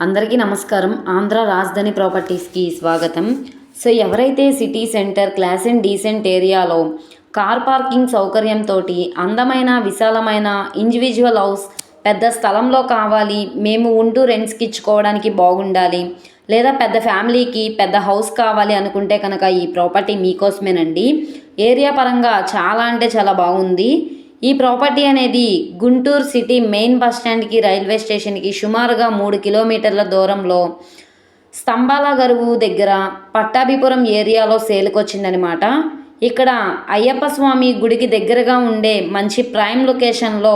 అందరికీ నమస్కారం. ఆంధ్ర రాజధాని ప్రాపర్టీస్కి స్వాగతం. సో ఎవరైతే city centre class and decent ఏరియాలో కార్ పార్కింగ్ సౌకర్యంతో అందమైన విశాలమైన ఇండివిజువల్ హౌస్ పెద్ద స్థలంలో కావాలి మేము ఉంటూ రెంట్స్కి ఇచ్చుకోవడానికి బాగుండాలి లేదా పెద్ద ఫ్యామిలీకి పెద్ద హౌస్ కావాలి అనుకుంటే కనుక ఈ ప్రాపర్టీ మీకోసమేనండి. ఏరియా పరంగా చాలా అంటే చాలా బాగుంది. ఈ ప్రాపర్టీ అనేది గుంటూరు సిటీ మెయిన్ బస్ స్టాండ్కి రైల్వే స్టేషన్కి సుమారుగా మూడు కిలోమీటర్ల దూరంలో స్తంభాల గరువు దగ్గర పట్టాభిపురం ఏరియాలో సేలుకొచ్చిందనమాట ఇక్కడ అయ్యప్ప స్వామి గుడికి దగ్గరగా ఉండే మంచి ప్రైమ్ లొకేషన్లో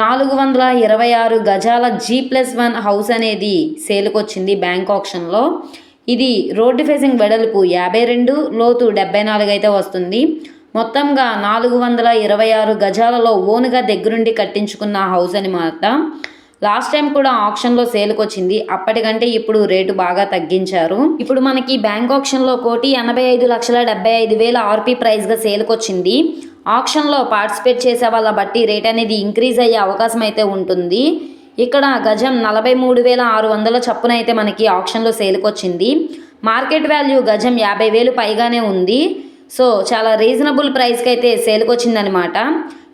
నాలుగు వందల ఇరవై ఆరు గజాల జీ ప్లస్ వన్ హౌస్ అనేది సేలుకొచ్చింది బ్యాంక్ ఆప్షన్లో. ఇది రోడ్డు ఫేసింగ్ వెడల్పు యాభై రెండు లోతు డెబ్బై నాలుగు అయితే వస్తుంది. మొత్తంగా నాలుగు వందల ఇరవై ఆరు గజాలలో ఓనుగా దగ్గరుండి కట్టించుకున్న హౌస్ అనమాట. లాస్ట్ టైం కూడా ఆప్షన్లో సేల్కి వచ్చింది అప్పటికంటే ఇప్పుడు రేటు బాగా తగ్గించారు. ఇప్పుడు మనకి బ్యాంక్ ఆప్షన్లో కోటి ఎనభై ఐదు లక్షల డెబ్బై ఐదు వేల ఆర్పీ ప్రైస్గా సేల్కి వచ్చింది ఆప్షన్లో పార్టిసిపేట్ చేసే వాళ్ళ బట్టి రేట్ అనేది ఇంక్రీజ్ అయ్యే అవకాశం అయితే ఉంటుంది. ఇక్కడ గజం నలభై మూడు వేల ఆరు వందల చప్పున అయితే మనకి ఆప్షన్లో సేల్కి వచ్చింది మార్కెట్ వాల్యూ గజం యాభై వేలు పైగానే ఉంది. సో చాలా రీజనబుల్ ప్రైస్కి అయితే సేల్కి వచ్చిందనమాట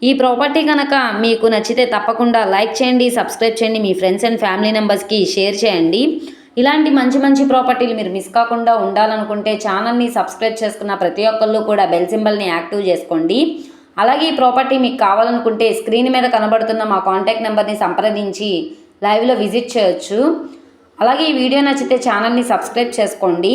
ఈ ప్రాపర్టీ కనుక మీకు నచ్చితే తప్పకుండా లైక్ చేయండి సబ్స్క్రైబ్ చేయండి మీ ఫ్రెండ్స్ అండ్ ఫ్యామిలీ మెంబర్స్కి షేర్ చేయండి. ఇలాంటి మంచి మంచి ప్రాపర్టీలు మీరు మిస్ కాకుండా ఉండాలనుకుంటే ఛానల్ని సబ్స్క్రైబ్ చేసుకున్న ప్రతి ఒక్కళ్ళు కూడా బెల్ సింబల్ని యాక్టివ్ చేసుకోండి. అలాగే ఈ ప్రాపర్టీ మీకు కావాలనుకుంటే స్క్రీన్ మీద కనబడుతున్న మా కాంటాక్ట్ నెంబర్ని సంప్రదించి లైవ్లో విజిట్ చేయొచ్చు. అలాగే ఈ వీడియో నచ్చితే ఛానల్ని సబ్స్క్రైబ్ చేసుకోండి.